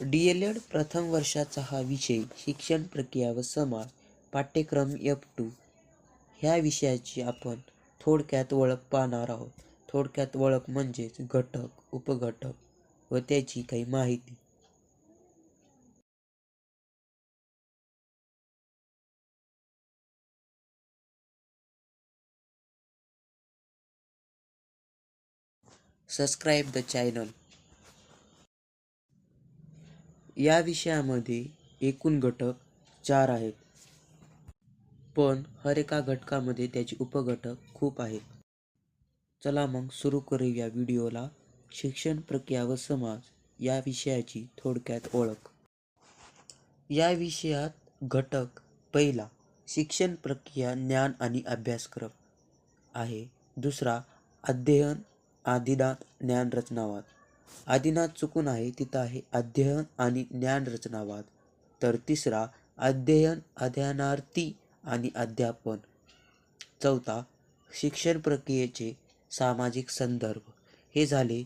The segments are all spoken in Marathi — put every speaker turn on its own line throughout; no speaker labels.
डी एल एड प्रथम वर्षाचा हा विषय शिक्षण प्रक्रिया व समाज पाठ्यक्रम एफ टू ह्या विषयाची आपण थोडक्यात ओळख पाहणार आहोत. थोडक्यात ओळख म्हणजेच घटक उपघटक व त्याची काही माहिती. Subscribe the channel. या विषयामध्ये एकूण घटक चार आहेत. पण हर एका घटकामध्ये त्याचे उपघटक खूप आहेत. चला मग सुरू करूया व्हिडिओला. शिक्षण प्रक्रिया व समाज या विषयाची थोडक्यात ओळख. या विषयात घटक पहिला शिक्षण प्रक्रिया ज्ञान आणि अभ्यासक्रम आहे. दुसरा अध्ययन आदिदात ज्ञान रचनावाद. आदिनाथ चुकून आहे तिथं आहे अध्ययन आणि ज्ञान रचनावाद. तर तिसरा अध्ययन अध्ययनार्थी आणि अध्यापन. चौथा शिक्षण प्रक्रियेचे सामाजिक संदर्भ. हे झाले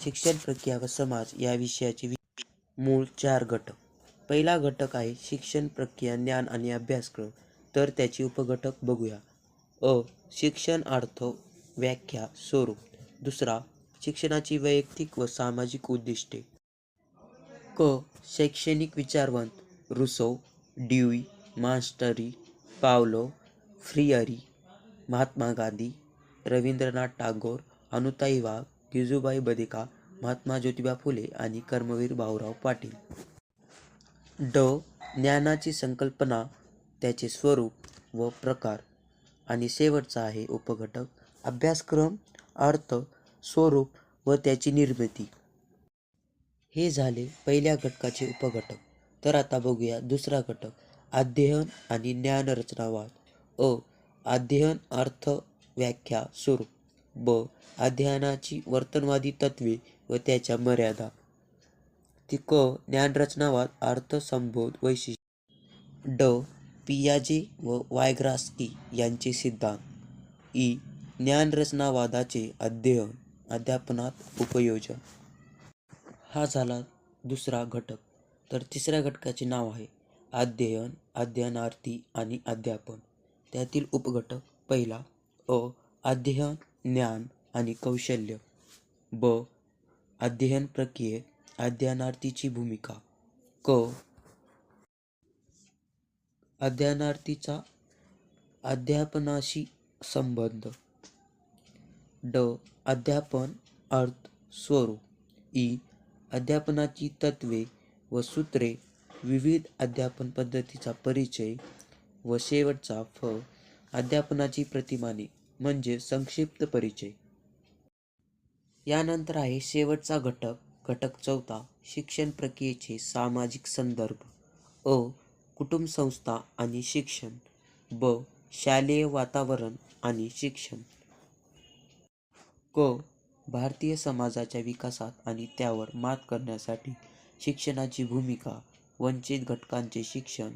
शिक्षण प्रक्रिया व समाज या विषयाचे मूळ चार घटक. पहिला घटक आहे शिक्षण प्रक्रिया ज्ञान आणि अभ्यासक्रम. तर त्याचे उपघटक बघूया. अ शिक्षण अर्थ व्याख्या स्वरूप. दुसरा शिक्षणाची वैयक्तिक व सामाजिक उद्दिष्टे. क. शैक्षणिक विचारवंत. रुसो ड्यूई मास्टरी पावलो फ्रियरी महात्मा गांधी रवींद्रनाथ टागोर अनुताई वाघ गिजूबाई बदिका महात्मा ज्योतिबा फुले आणि कर्मवीर भाऊराव पाटील. ड. ज्ञानाची संकल्पना त्याचे स्वरूप व प्रकार. आणि शेवटचा आहे उपघटक. अभ्यासक्रम अर्थ स्वरूप व त्याची निर्मिती. हे झाले पहिल्या घटकाचे उपघटक. तर आता बघूया दुसरा घटक अध्ययन आणि ज्ञानरचनावाद. अ. अध्ययन अर्थ व्याख्या स्वरूप. ब. अध्ययनाची वर्तनवादी तत्वे व त्याच्या मर्यादा. ती क. ज्ञानरचनावाद अर्थ संबोध वैशिष्ट्य. ड. पियाजे व वायग्रास्की यांचे सिद्धांत. ई. ज्ञानरचनावादाचे अध्ययन. अध्यापनात उपयोजन. हा झाला दुसरा घटक. तर तिसऱ्या घटकाचे नाव आहे अध्ययन अध्ययनार्थी आणि अध्यापन. त्यातील उपघटक पहिला अ अध्ययन ज्ञान आणि कौशल्य. ब अध्ययन प्रक्रियेत अध्ययनार्थीची भूमिका. क अध्ययनार्थीचा अध्यापनाशी संबंध. ड अध्यापन अर्थ स्वरूप. ई अध्यापनाची तत्वे व सूत्रे विविध अध्यापन पद्धतीचा परिचय व शेवटचा फ अध्यापनाची प्रतिमाने म्हणजे संक्षिप्त परिचय. यानंतर आहे शेवटचा घटक घटक चौथा शिक्षण प्रक्रियेचे सामाजिक संदर्भ. अ कुटुंब संस्था आणि शिक्षण. ब शालेय वातावरण आणि शिक्षण. क. भारतीय समाजाच्या विकासात आणि त्यावर मात करण्यासाठी शिक्षणाची भूमिका वंचित घटकांचे शिक्षण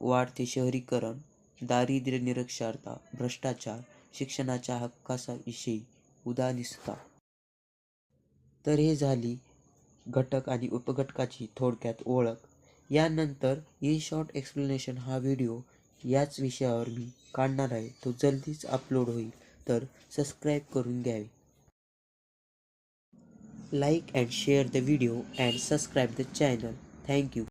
वाढते शहरीकरण दारिद्र्य निरक्षरता भ्रष्टाचार शिक्षणाच्या हक्काविषयी उदानिसता तर हे झाली घटक आणि उपघटकाची थोडक्यात ओळख. यानंतर इन शॉर्ट एक्सप्लेनेशन हा व्हिडिओ याच विषयावर मी काढणार आहे. तो जल्दीच अपलोड होईल तर सबस्क्राईब करून घ्यावे. Like and share the video and subscribe the channel. Thank you